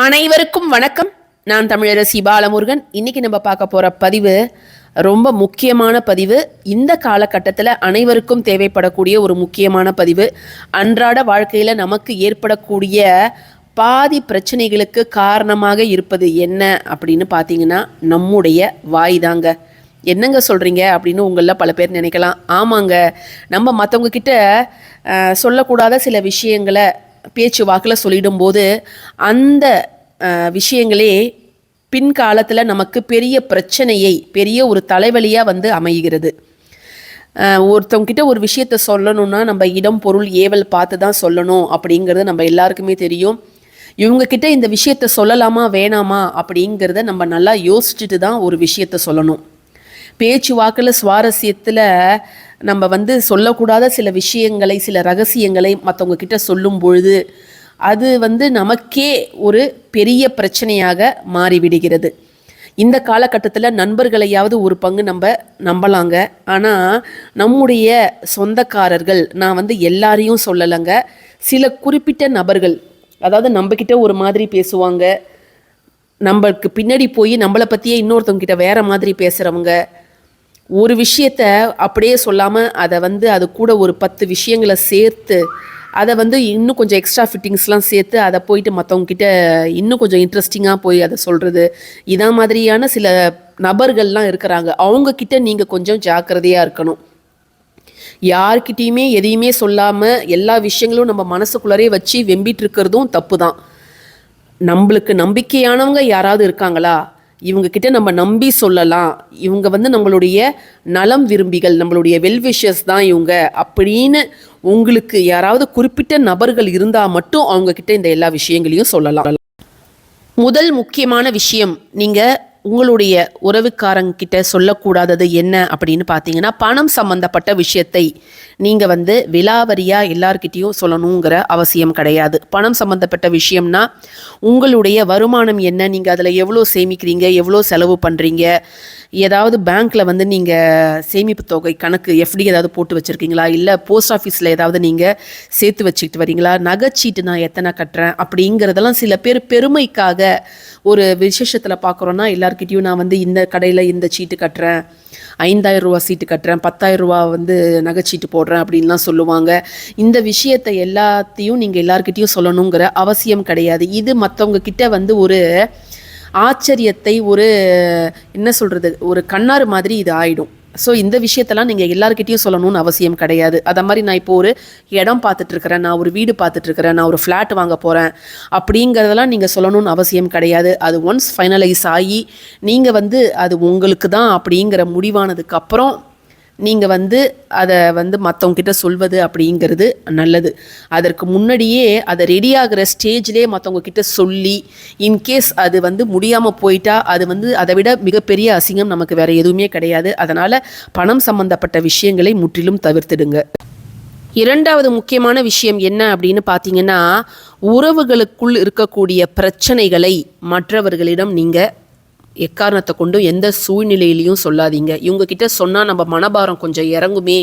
அனைவருக்கும் வணக்கம். நான் தமிழரசி பாலமுருகன். இன்னைக்கு நம்ம பார்க்க போகிற பதிவு ரொம்ப முக்கியமான பதிவு. இந்த காலகட்டத்தில் அனைவருக்கும் தேவைப்படக்கூடிய ஒரு முக்கியமான பதிவு. அன்றாட வாழ்க்கையில் நமக்கு ஏற்படக்கூடிய பாதி பிரச்சனைகளுக்கு காரணமாக இருப்பது என்ன அப்படின்னு பார்த்தீங்கன்னா நம்முடைய வாய் தாங்க என்னங்க சொல்கிறீங்க அப்படின்னு உங்களில் பல பேர் நினைக்கலாம். ஆமாங்க. நம்ம மற்றவங்க கிட்ட சொல்லக்கூடாத சில விஷயங்களை பேச்சு வாக்கில் சொல்லிடும்போது அந்த விஷயங்களே பின்காலத்தில் நமக்கு பெரிய பிரச்சனையை பெரிய ஒரு தலைவலியாக வந்து அமைகிறது. ஒருத்தவங்கிட்ட ஒருத்தவங்க ஒரு விஷயத்த சொல்லணும்னா நம்ம இடம் பொருள் ஏவல் பார்த்து தான் சொல்லணும் அப்படிங்கிறது நம்ம எல்லாருக்குமே தெரியும். இவங்கக்கிட்ட இந்த விஷயத்த சொல்லலாமா வேணாமா அப்படிங்கிறத நம்ம நல்லா யோசிச்சுட்டு தான் ஒரு விஷயத்த சொல்லணும். பேச்சு வாக்கில் சுவாரஸ்யத்தில் நம்ம வந்து சொல்லக்கூடாத சில விஷயங்களை சில ரகசியங்களை மற்றவங்க கிட்ட சொல்லும் பொழுது அது வந்து நமக்கே ஒரு பெரிய பிரச்சனையாக மாறிவிடுகிறது. இந்த காலகட்டத்தில் நண்பர்களையாவது ஒரு பங்கு நம்ம நம்பலாங்க. ஆனால் நம்முடைய சொந்தக்காரர்கள் நான் வந்து எல்லாரையும் சொல்லலைங்க. சில குறிப்பிட்ட நபர்கள் அதாவது நம்மக்கிட்ட ஒரு மாதிரி பேசுவாங்க. நம்மளுக்கு பின்னாடி போய் நம்மளை பற்றியே இன்னொருத்தவங்க கிட்ட வேற மாதிரி பேசுகிறவங்க ஒரு விஷயத்த அப்படியே சொல்லாமல் அதை வந்து அது கூட ஒரு பத்து விஷயங்களை சேர்த்து அதை வந்து இன்னும் கொஞ்சம் எக்ஸ்ட்ரா ஃபிட்டிங்ஸ்லாம் சேர்த்து அதை போயிட்டு மற்றவங்கக்கிட்ட இன்னும் கொஞ்சம் இன்ட்ரெஸ்டிங்காக போய் அதை சொல்கிறது இதான் மாதிரியான சில நபர்கள்லாம் இருக்கிறாங்க. அவங்கக்கிட்ட நீங்கள் கொஞ்சம் ஜாக்கிரதையாக இருக்கணும். யார்கிட்டயுமே எதையுமே சொல்லாமல் எல்லா விஷயங்களும் நம்ம மனசுக்குள்ளரே வச்சு வெம்பிட்டு இருக்கிறதும் தப்பு தான் நம்மளுக்கு நம்பிக்கையானவங்க யாராவது இருக்காங்களா? இவங்க கிட்ட நம்ம நம்பி சொல்லலாம். இவங்க வந்து நம்மளுடைய நலம் விரும்பிகள் நம்மளுடைய வெல்விஷஸ் தான் இவங்க. அப்படின்னு உங்களுக்கு யாராவது குறிப்பிட்ட நபர்கள் இருந்தால் மட்டும் அவங்க கிட்ட இந்த எல்லா விஷயங்களையும் சொல்லலாம். முதல் முக்கியமான விஷயம் நீங்கள் உங்களுடைய உறவுக்காரங்கிட்ட சொல்லக்கூடாதது என்ன அப்படின்னு பார்த்தீங்கன்னா பணம் சம்பந்தப்பட்ட விஷயத்தை நீங்கள் வந்து விலாவரியாக எல்லார்கிட்டேயும் சொல்லணுங்கிற அவசியம் கிடையாது. பணம் சம்பந்தப்பட்ட விஷயம்னா உங்களுடைய வருமானம் என்ன? நீங்கள் அதில் எவ்வளோ சேமிக்கிறீங்க? எவ்வளோ செலவு பண்ணுறீங்க ஏதாவது பேங்க்கில் வந்து நீங்கள் சேமிப்பு தொகை கணக்கு எஃப்டி ஏதாவது போட்டு வச்சுருக்கீங்களா? இல்லை போஸ்ட் ஆஃபீஸில் ஏதாவது நீங்கள் சேர்த்து வச்சுக்கிட்டு வரீங்களா? நகைச்சீட்டு நான் எத்தனை கட்டுறேன்? அப்படிங்கிறதெல்லாம் சில பேர் பெருமைக்காக ஒரு விசேஷத்தில் பார்க்குறோன்னா எல்லாருக்கிட்டையும் நான் வந்து இந்த கடையில் இந்த சீட்டு கட்டுறேன் ஐந்தாயிரம் ரூபா சீட்டு கட்டுறேன் பத்தாயிரம் ரூபா வந்து நகைச்சீட்டு போடுறேன் அப்படின்லாம் சொல்லுவாங்க. இந்த விஷயத்தை எல்லாத்தையும் நீங்கள் எல்லாருக்கிட்டையும் சொல்லணுங்கிற அவசியம் கிடையாது. இது மற்றவங்க கிட்ட வந்து ஒரு ஆச்சரியத்தை ஒரு என்ன சொல்கிறது ஒரு கண்ணாறு மாதிரி இது ஆயிடும். ஸோ இந்த விஷயத்தெல்லாம் நீங்கள் எல்லாருக்கிட்டையும் சொல்லணும்னு அவசியம் கிடையாது. அதை மாதிரி நான் இப்போ ஒரு இடம் பார்த்துட்ருக்கிறேன் நான் ஒரு வீடு பார்த்துட்ருக்கிறேன் நான் ஒரு ஃப்ளாட் வாங்க போகிறேன் அப்படிங்கிறதெல்லாம் நீங்கள் சொல்லணும்னு அவசியம் கிடையாது. அது ஒன்ஸ் ஃபைனலைஸ் ஆகி நீங்கள் வந்து அது உங்களுக்கு தான் அப்படிங்கிற முடிவானதுக்கப்புறம் நீங்கள் வந்து அதை வந்து மற்றவங்கக்கிட்ட சொல்வது அப்படிங்கிறது நல்லது. அதற்கு முன்னாடியே அதை ரெடி ஆகிற ஸ்டேஜ்லேயே மற்றவங்கக்கிட்ட சொல்லி இன்கேஸ் அது வந்து முடியாமல் போயிட்டா அது வந்து அதை விட மிகப்பெரிய அசிங்கம் நமக்கு வேறு எதுவுமே கிடையாது. அதனால் பணம் சம்பந்தப்பட்ட விஷயங்களை முற்றிலும் தவிர்த்துடுங்க. இரண்டாவது முக்கியமான விஷயம் என்ன அப்படின்னு பார்த்தீங்கன்னா உறவுகளுக்குள் இருக்கக்கூடிய பிரச்சனைகளை மற்றவர்களிடம் நீங்கள் எக்காரணத்தை கொண்டும் எந்த சூழ்நிலையிலையும் சொல்லாதீங்க. இவங்க கிட்ட சொன்னால் நம்ம மனபாரம் கொஞ்சம் இறங்குமே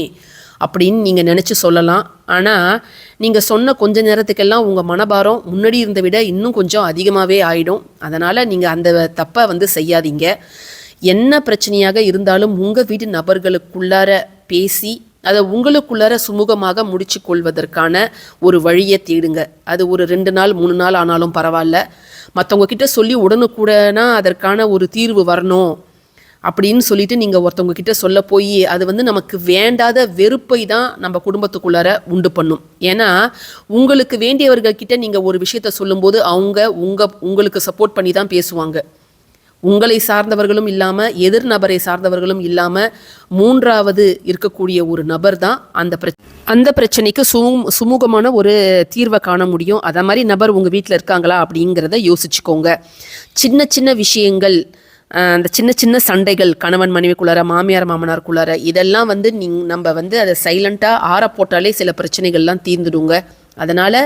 அப்படின்னு நீங்கள் நினச்சி சொல்லலாம். ஆனால் நீங்கள் சொன்ன கொஞ்ச நேரத்துக்கெல்லாம் உங்கள் மனபாரம் முன்னாடி இருந்த விட இன்னும் கொஞ்சம் அதிகமாகவே ஆகிடும் அதனால் நீங்கள் அந்த தப்பை வந்து செய்யாதீங்க. என்ன பிரச்சனையாக இருந்தாலும் உங்கள் வீட்டு நபர்களுக்குள்ளார பேசி அதை உங்களுக்குள்ளார சுமூகமாக முடிச்சு கொள்வதற்கான ஒரு வழியை தேடுங்க. அது ஒரு ரெண்டு நாள் மூணு நாள் ஆனாலும் பரவாயில்ல. மற்றவங்க கிட்ட சொல்லி உடனுக்கூடனா அதற்கான ஒரு தீர்வு வரணும் அப்படின்னு சொல்லிட்டு நீங்கள் ஒருத்தவங்க கிட்ட சொல்ல போய் அது வந்து நமக்கு வேண்டாத வெறுப்பை தான் நம்ம குடும்பத்துக்குள்ளார உண்டு பண்ணும். ஏன்னா உங்களுக்கு வேண்டியவர்கள் கிட்ட நீங்கள் ஒரு விஷயத்த சொல்லும்போது அவங்க உங்கள் உங்களுக்கு சப்போர்ட் பண்ணி தான் பேசுவாங்க. உங்களை சார்ந்தவர்களும் இல்லாமல் எதிர் நபரை சார்ந்தவர்களும் இல்லாமல் மூன்றாவது இருக்கக்கூடிய ஒரு நபர் தான் அந்த பிர அந்த பிரச்சனைக்கு சுமு சுமூகமான ஒரு தீர்வை காண முடியும். அதை மாதிரி நபர் உங்கள் வீட்டில் இருக்காங்களா அப்படிங்கிறத யோசிச்சுக்கோங்க. சின்ன சின்ன விஷயங்கள் அந்த சின்ன சின்ன சண்டைகள் கணவன் மனைவிக்குள்ளார மாமியார் மாமனாருக்குள்ளார இதெல்லாம் வந்து நீங் நம்ம வந்து அதை சைலண்ட்டாக ஆற போட்டாலே சில பிரச்சனைகள்லாம் தீர்ந்துடுங்க. அதனால்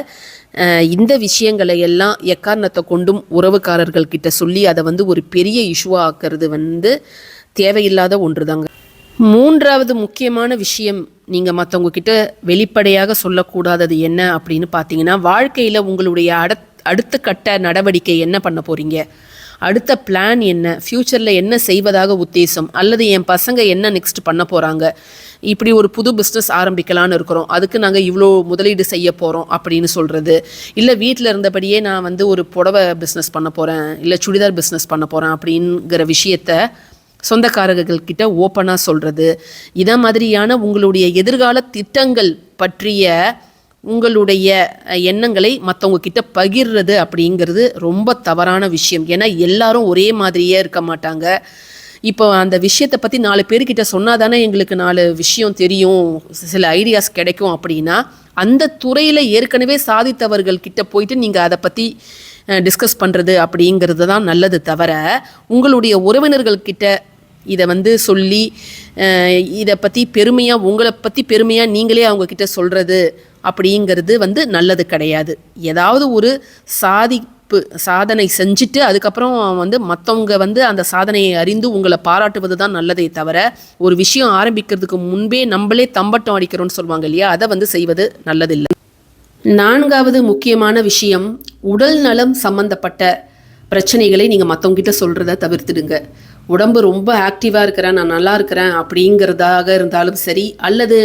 இந்த விஷயங்களை எல்லாம் எக்காரணத்தை கொண்டும் உறவுக்காரர்கள் கிட்ட சொல்லி அதை வந்து ஒரு பெரிய இஷ்யூவாக ஆக்கிறது வந்து தேவையில்லாத ஒன்று தாங்க மூன்றாவது முக்கியமான விஷயம் நீங்கள் மற்றவங்க கிட்ட வெளிப்படையாக சொல்லக்கூடாதது என்ன அப்படின்னு பார்த்தீங்கன்னா வாழ்க்கையில் உங்களுடைய அட அடுத்த கட்ட நடவடிக்கை என்ன பண்ண போகிறீங்க அடுத்த பிளான் என்ன? ஃப்யூச்சரில் என்ன செய்வதாக உத்தேசம்? அல்லது என் பசங்க என்ன நெக்ஸ்ட் பண்ண போகிறாங்க இப்படி ஒரு புது பிஸ்னஸ் ஆரம்பிக்கலான்னு இருக்கிறோம். அதுக்கு நாங்கள் இவ்வளோ முதலீடு செய்ய போகிறோம் அப்படின்னு சொல்கிறது இல்லை வீட்டில் இருந்தபடியே நான் வந்து ஒரு புடவை பிஸ்னஸ் பண்ண போகிறேன் இல்லை சுடிதார் பிஸ்னஸ் பண்ண போகிறேன் அப்படிங்கிற விஷயத்த சொந்தக்காரர்கள்கிட்ட ஓப்பனாக சொல்கிறது இதை மாதிரியான உங்களுடைய எதிர்கால திட்டங்கள் பற்றிய உங்களுடைய எண்ணங்களை மற்றவங்க கிட்ட பகிர்றது அப்படிங்கிறது ரொம்ப தவறான விஷயம். ஏன்னா எல்லாரும் ஒரே மாதிரியே இருக்க மாட்டாங்க. இப்போ அந்த விஷயத்தை பற்றி நாலு பேர்கிட்ட சொன்னால் தானே எங்களுக்கு நாலு விஷயம் தெரியும் சில ஐடியாஸ் கிடைக்கும் அப்படின்னா அந்த துறையில் ஏற்கனவே சாதித்தவர்கள் கிட்ட போயிட்டு நீங்கள் அதை பற்றி டிஸ்கஸ் பண்ணுறது அப்படிங்கிறது தான் நல்லது தவிர உங்களுடைய உறவினர்கள்கிட்ட இதை வந்து சொல்லி இதை பற்றி பெருமையாக உங்களை பற்றி பெருமையாக நீங்களே அவங்கக்கிட்ட சொல்கிறது அப்படிங்கிறது வந்து நல்லது கிடையாது. ஏதாவது ஒரு சாதிப்பு சாதனை செஞ்சுட்டு அதுக்கப்புறம் வந்து மற்றவங்க வந்து அந்த சாதனையை அறிந்து உங்களை பாராட்டுவது தான் நல்லதே தவிர ஒரு விஷயம் ஆரம்பிக்கிறதுக்கு முன்பே நம்மளே தம்பட்டம் அடிக்கிறோம்னு சொல்லுவாங்க இல்லையா? அதை வந்து செய்வது நல்லதில்லை. நான்காவது முக்கியமான விஷயம் உடல் நலம் சம்பந்தப்பட்ட பிரச்சனைகளை நீங்கள் மற்றவங்கிட்ட சொல்கிறத தவிர்த்துடுங்க. உடம்பு ரொம்ப ஆக்டிவாக இருக்கிறேன் நான் நல்லா இருக்கிறேன் அப்படிங்கிறதாக இருந்தாலும் சரி அல்லது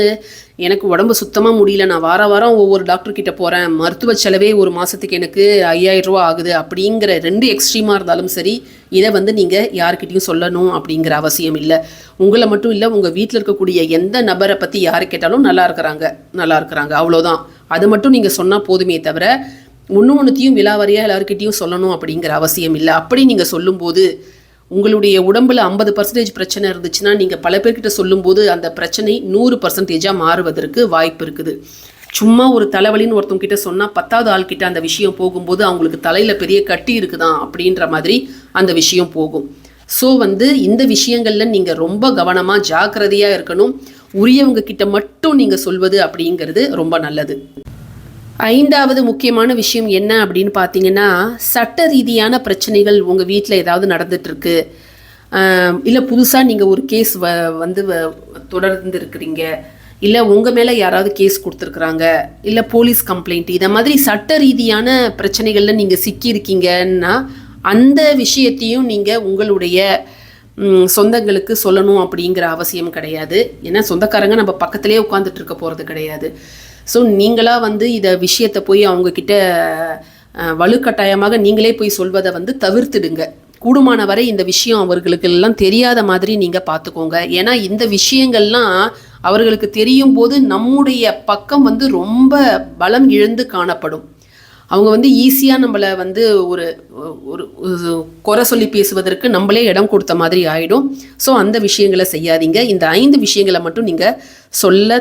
எனக்கு உடம்பு சுத்தமாக முடியல நான் வார வாரம் ஒவ்வொரு டாக்டர்கிட்ட போகிறேன் மருத்துவ செலவே ஒரு மாதத்துக்கு எனக்கு ஐயாயிரம் ரூபா ஆகுது அப்படிங்கிற ரெண்டு எக்ஸ்ட்ரீமாக இருந்தாலும் சரி இதை வந்து நீங்கள் யாருக்கிட்டையும் சொல்லணும் அப்படிங்கிற அவசியம் இல்லை. உங்களை மட்டும் இல்லை உங்கள் வீட்டில் இருக்கக்கூடிய எந்த நபரை பற்றி யார் கேட்டாலும் நல்லா இருக்கிறாங்க நல்லா இருக்கிறாங்க அவ்வளோதான் அது மட்டும் நீங்கள் சொன்னால் போதுமே தவிர ஒன்று ஒன்றுத்தையும் விலாவாரியாக எல்லாருக்கிட்டையும் சொல்லணும் அப்படிங்கிற அவசியம் இல்லை. அப்படி நீங்கள் சொல்லும்போது உங்களுடைய உடம்புல ஐம்பது பர்சன்டேஜ் பிரச்சனை இருந்துச்சுன்னா நீங்கள் பல பேர்கிட்ட சொல்லும்போது அந்த பிரச்சனை நூறு பர்சன்டேஜாக மாறுவதற்கு வாய்ப்பு இருக்குது. சும்மா ஒரு தலைவலின்னு ஒருத்தவங்க கிட்ட சொன்னால் பத்தாவது ஆள்கிட்ட அந்த விஷயம் போகும்போது அவங்களுக்கு தலையில் பெரிய கட்டி இருக்குதான் அப்படின்ற மாதிரி அந்த விஷயம் போகும். ஸோ வந்து இந்த விஷயங்களில் நீங்கள் ரொம்ப கவனமாக ஜாக்கிரதையாக இருக்கணும். உரியவங்க கிட்ட மட்டும் நீங்கள் சொல்வது அப்படிங்கிறது ரொம்ப நல்லது. ஐந்தாவது முக்கியமான விஷயம் என்ன அப்படின்னு பார்த்தீங்கன்னா சட்ட ரீதியான பிரச்சனைகள் உங்கள் வீட்டில் ஏதாவது நடந்துட்டுருக்கு. இல்லை புதுசாக நீங்கள் ஒரு கேஸ் வ வந்து வ- தொடர்ந்து இருக்கிறீங்க இல்லை உங்கள் மேலே யாராவது கேஸ் கொடுத்துருக்குறாங்க. இல்லை போலீஸ் கம்ப்ளைண்ட் இதை மாதிரி சட்ட ரீதியான பிரச்சனைகளில் நீங்கள் சிக்கியிருக்கீங்கன்னா அந்த விஷயத்தையும் நீங்கள் உங்களுடைய சொந்தங்களுக்கு சொல்லணும் அப்படிங்கிற அவசியம் கிடையாது. ஏன்னா சொந்தக்காரங்க நம்ம பக்கத்திலே உட்காந்துட்டு இருக்க போகிறது கிடையாது. ஸோ நீங்களாக வந்து இதை விஷயத்தை போய் அவங்கக்கிட்ட வலுக்கட்டாயமாக நீங்களே போய் சொல்வதை வந்து தவிர்த்துடுங்க. கூடுமான வரை இந்த விஷயம் அவர்களுக்கு எல்லாம் தெரியாத மாதிரி நீங்கள் பார்த்துக்கோங்க ஏன்னா இந்த விஷயங்கள்லாம் அவர்களுக்கு தெரியும் போது நம்முடைய பக்கம் வந்து ரொம்ப பலம் இழந்து காணப்படும். அவங்க வந்து ஈஸியாக நம்மளை வந்து ஒரு ஒரு குறை சொல்லி பேசுவதற்கு நம்மளே இடம் கொடுத்த மாதிரி ஆகிடும் ஸோ அந்த விஷயங்களை செய்யாதீங்க. இந்த ஐந்து விஷயங்களை மட்டும் நீங்கள் சொல்ல